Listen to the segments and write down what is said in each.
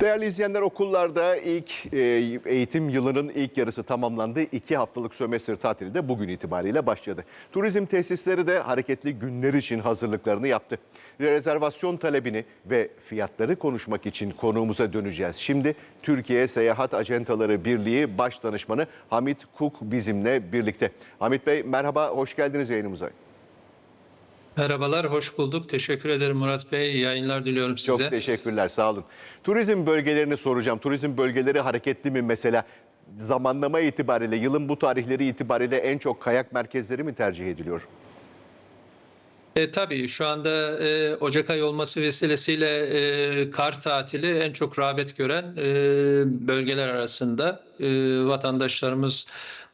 Değerli izleyenler okullarda ilk e, eğitim yılının ilk yarısı tamamlandı. İki haftalık sömestr tatili de bugün itibariyle başladı. Turizm tesisleri de hareketli günler için hazırlıklarını yaptı. Rezervasyon talebini ve fiyatları konuşmak için konuğumuza döneceğiz. Şimdi Türkiye Seyahat Acentaları Birliği Baş Danışmanı Hamit Kuk bizimle birlikte. Hamit Bey merhaba, hoş geldiniz yayınımıza. Merhabalar, hoş bulduk. Teşekkür ederim Murat Bey. İyi yayınlar diliyorum size. Çok teşekkürler, sağ olun. Turizm bölgelerini soracağım. Turizm bölgeleri hareketli mi mesela? Zamanlama itibariyle, yılın bu tarihleri itibariyle en çok kayak merkezleri mi tercih ediliyor? E, tabii şu anda e, Ocak ayı olması vesilesiyle e, kar tatili en çok rağbet gören e, bölgeler arasında. E, vatandaşlarımız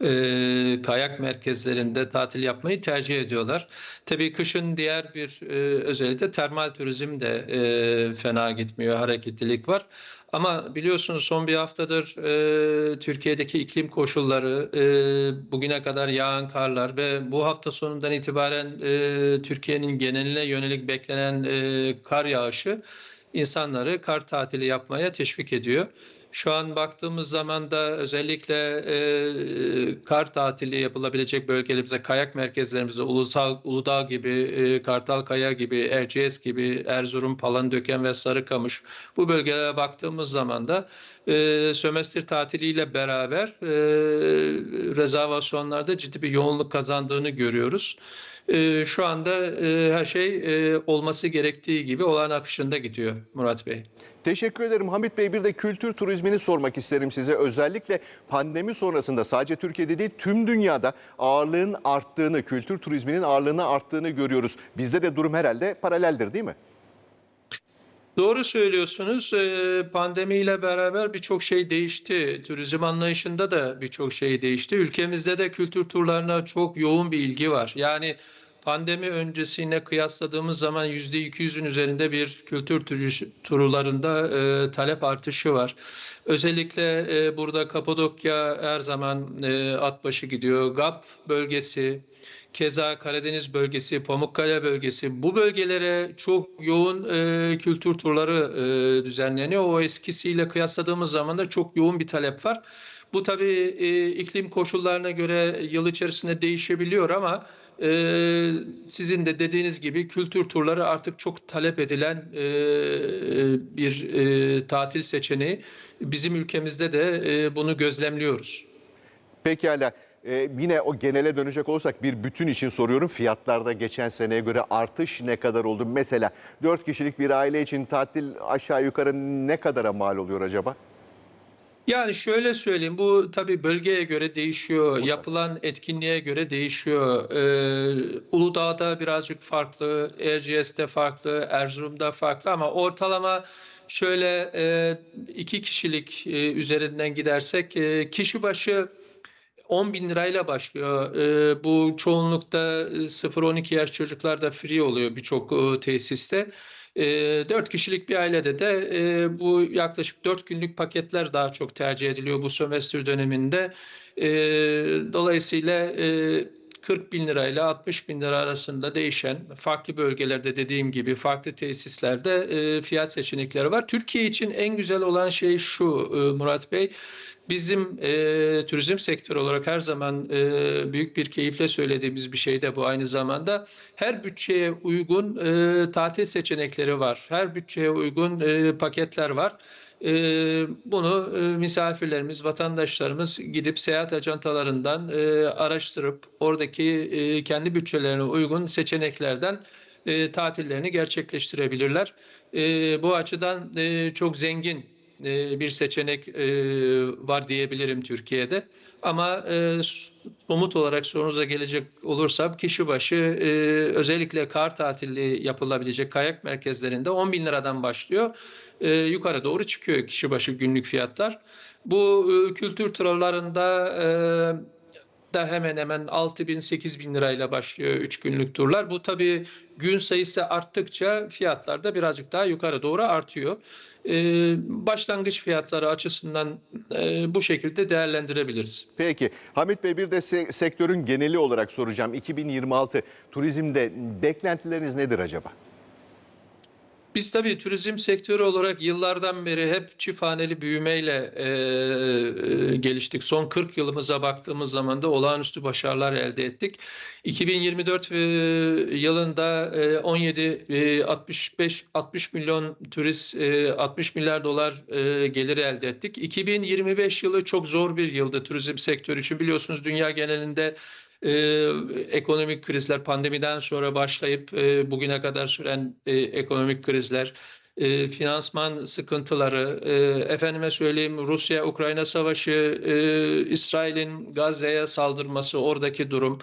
e, kayak merkezlerinde tatil yapmayı tercih ediyorlar. Tabii kışın diğer bir e, özelliği de termal turizm de e, fena gitmiyor, hareketlilik var. Ama biliyorsunuz son bir haftadır e, Türkiye'deki iklim koşulları, e, bugüne kadar yağan karlar ve bu hafta sonundan itibaren e, Türkiye'nin geneline yönelik beklenen e, kar yağışı insanları kar tatili yapmaya teşvik ediyor. Şu an baktığımız zaman da özellikle e, kar tatili yapılabilecek bölgelerimizde, kayak merkezlerimizde, Ulusal, Uludağ gibi, e, Kartalkaya gibi, Erciyes gibi, Erzurum, Palandöken ve Sarıkamış bu bölgelere baktığımız zaman da e, sömestr tatiliyle beraber e, rezervasyonlarda ciddi bir yoğunluk kazandığını görüyoruz. E, şu anda e, her şey e, olması gerektiği gibi olağan akışında gidiyor Murat Bey. Teşekkür ederim Hamit Bey. Bir de kültür turizmini sormak isterim size. Özellikle pandemi sonrasında sadece Türkiye'de değil tüm dünyada ağırlığın arttığını, kültür turizminin ağırlığının arttığını görüyoruz. Bizde de durum herhalde paraleldir değil mi? Doğru söylüyorsunuz. Ee, Pandemiyle beraber birçok şey değişti. Turizm anlayışında da birçok şey değişti. Ülkemizde de kültür turlarına çok yoğun bir ilgi var. Yani pandemi öncesine kıyasladığımız zaman %200'ün üzerinde bir kültür turlarında e, talep artışı var. Özellikle e, burada Kapadokya her zaman e, at başı gidiyor. GAP bölgesi, Keza Karadeniz bölgesi, Pamukkale bölgesi bu bölgelere çok yoğun e, kültür turları e, düzenleniyor. O eskisiyle kıyasladığımız zaman da çok yoğun bir talep var. Bu tabii e, iklim koşullarına göre yıl içerisinde değişebiliyor ama e, sizin de dediğiniz gibi kültür turları artık çok talep edilen e, bir e, tatil seçeneği. Bizim ülkemizde de e, bunu gözlemliyoruz. Pekala. Ee, yine o genele dönecek olursak bir bütün için soruyorum. Fiyatlarda geçen seneye göre artış ne kadar oldu? Mesela 4 kişilik bir aile için tatil aşağı yukarı ne kadara mal oluyor acaba? Yani şöyle söyleyeyim, bu tabii bölgeye göre değişiyor, yapılan etkinliğe göre değişiyor. Ee, Uludağ'da birazcık farklı, Erciyes'te farklı, Erzurum'da farklı ama ortalama şöyle e, iki kişilik e, üzerinden gidersek e, kişi başı 10 bin lirayla başlıyor. Ee, bu çoğunlukta e, 0-12 yaş çocuklar da free oluyor birçok e, tesiste. E, 4 kişilik bir ailede de e, bu yaklaşık 4 günlük paketler daha çok tercih ediliyor bu sömestr döneminde. E, dolayısıyla e, 40 bin lirayla 60 bin lira arasında değişen farklı bölgelerde dediğim gibi farklı tesislerde e, fiyat seçenekleri var. Türkiye için en güzel olan şey şu e, Murat Bey. Bizim e, turizm sektörü olarak her zaman e, büyük bir keyifle söylediğimiz bir şey de bu aynı zamanda. Her bütçeye uygun e, tatil seçenekleri var. Her bütçeye uygun e, paketler var. E, bunu e, misafirlerimiz, vatandaşlarımız gidip seyahat ajantalarından e, araştırıp oradaki e, kendi bütçelerine uygun seçeneklerden e, tatillerini gerçekleştirebilirler. E, bu açıdan e, çok zengin e, bir seçenek e, var diyebilirim Türkiye'de. Ama e, somut olarak sorunuza gelecek olursam kişi başı e, özellikle kar tatili yapılabilecek kayak merkezlerinde 10 bin liradan başlıyor. E, yukarı doğru çıkıyor kişi başı günlük fiyatlar. Bu e, kültür turlarında e, da hemen hemen 6 bin 8 bin lirayla başlıyor 3 günlük turlar. Bu tabii gün sayısı arttıkça fiyatlar da birazcık daha yukarı doğru artıyor. Ee, başlangıç fiyatları açısından e, bu şekilde değerlendirebiliriz. Peki Hamit Bey bir de se- sektörün geneli olarak soracağım. 2026 turizmde beklentileriniz nedir acaba? Biz tabii turizm sektörü olarak yıllardan beri hep çift haneli büyümeyle e, e, geliştik. Son 40 yılımıza baktığımız zaman da olağanüstü başarılar elde ettik. 2024 e, yılında e, 17 e, 65 60 milyon turist e, 60 milyar dolar e, gelir elde ettik. 2025 yılı çok zor bir yıldı turizm sektörü için. Biliyorsunuz dünya genelinde e, ekonomik krizler pandemiden sonra başlayıp e, bugüne kadar süren e, ekonomik krizler, e, finansman sıkıntıları, e, efendime söyleyeyim Rusya-Ukrayna savaşı, e, İsrail'in Gazze'ye saldırması, oradaki durum,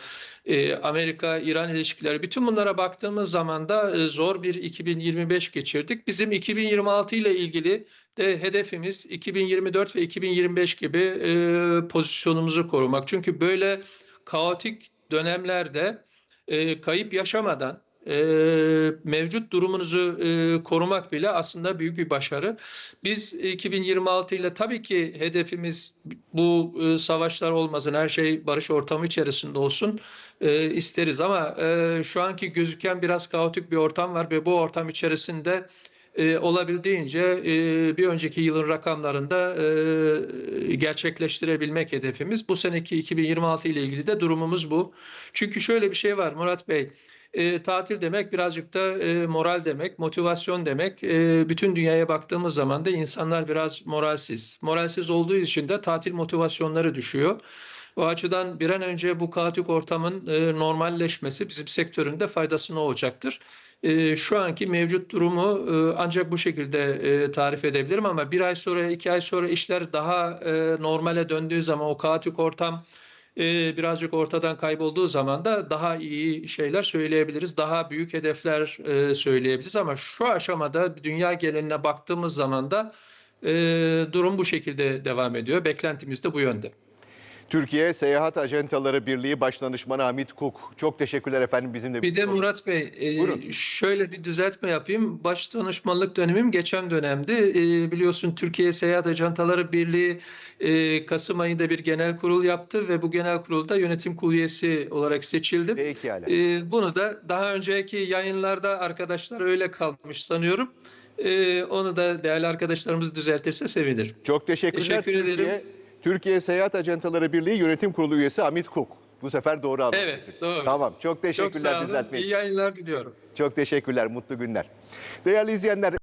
e, Amerika-İran ilişkileri, bütün bunlara baktığımız zaman da e, zor bir 2025 geçirdik. Bizim 2026 ile ilgili de hedefimiz 2024 ve 2025 gibi e, pozisyonumuzu korumak. Çünkü böyle kaotik dönemlerde e, kayıp yaşamadan e, mevcut durumunuzu e, korumak bile aslında büyük bir başarı. Biz 2026 ile tabii ki hedefimiz bu e, savaşlar olmasın, her şey barış ortamı içerisinde olsun e, isteriz ama e, şu anki gözüken biraz kaotik bir ortam var ve bu ortam içerisinde e, olabildiğince e, bir önceki yılın rakamlarında e, gerçekleştirebilmek hedefimiz. Bu seneki 2026 ile ilgili de durumumuz bu. Çünkü şöyle bir şey var Murat Bey. E, tatil demek birazcık da e, moral demek, motivasyon demek. E, bütün dünyaya baktığımız zaman da insanlar biraz moralsiz. Moralsiz olduğu için de tatil motivasyonları düşüyor. O açıdan bir an önce bu kaotik ortamın e, normalleşmesi bizim sektöründe faydasına olacaktır. E, şu anki mevcut durumu e, ancak bu şekilde e, tarif edebilirim ama bir ay sonra, iki ay sonra işler daha e, normale döndüğü zaman o kaotik ortam e, birazcık ortadan kaybolduğu zaman da daha iyi şeyler söyleyebiliriz. Daha büyük hedefler e, söyleyebiliriz ama şu aşamada dünya geneline baktığımız zaman da e, durum bu şekilde devam ediyor. Beklentimiz de bu yönde. Türkiye Seyahat Ajantaları Birliği Başdanışmanı Hamit Kuk. Çok teşekkürler efendim bizimle. Bir de Murat Bey, e, Buyurun. şöyle bir düzeltme yapayım. Baş danışmanlık dönemim geçen dönemdi. E, biliyorsun Türkiye Seyahat Ajantaları Birliği e, Kasım ayında bir genel kurul yaptı ve bu genel kurulda yönetim kurulu üyesi olarak seçildim. Peki hala. E, bunu da daha önceki yayınlarda arkadaşlar öyle kalmış sanıyorum. E, onu da değerli arkadaşlarımız düzeltirse sevinirim. Çok teşekkürler. Teşekkür ederim. Türkiye, Türkiye Seyahat Ajantaları Birliği Yönetim Kurulu üyesi Hamit Kuk. Bu sefer doğru anladım. Evet, doğru. Tamam. Çok Çok teşekkürler sağ olun. düzeltmek İyi yayınlar diliyorum. Çok teşekkürler. Mutlu günler. Değerli izleyenler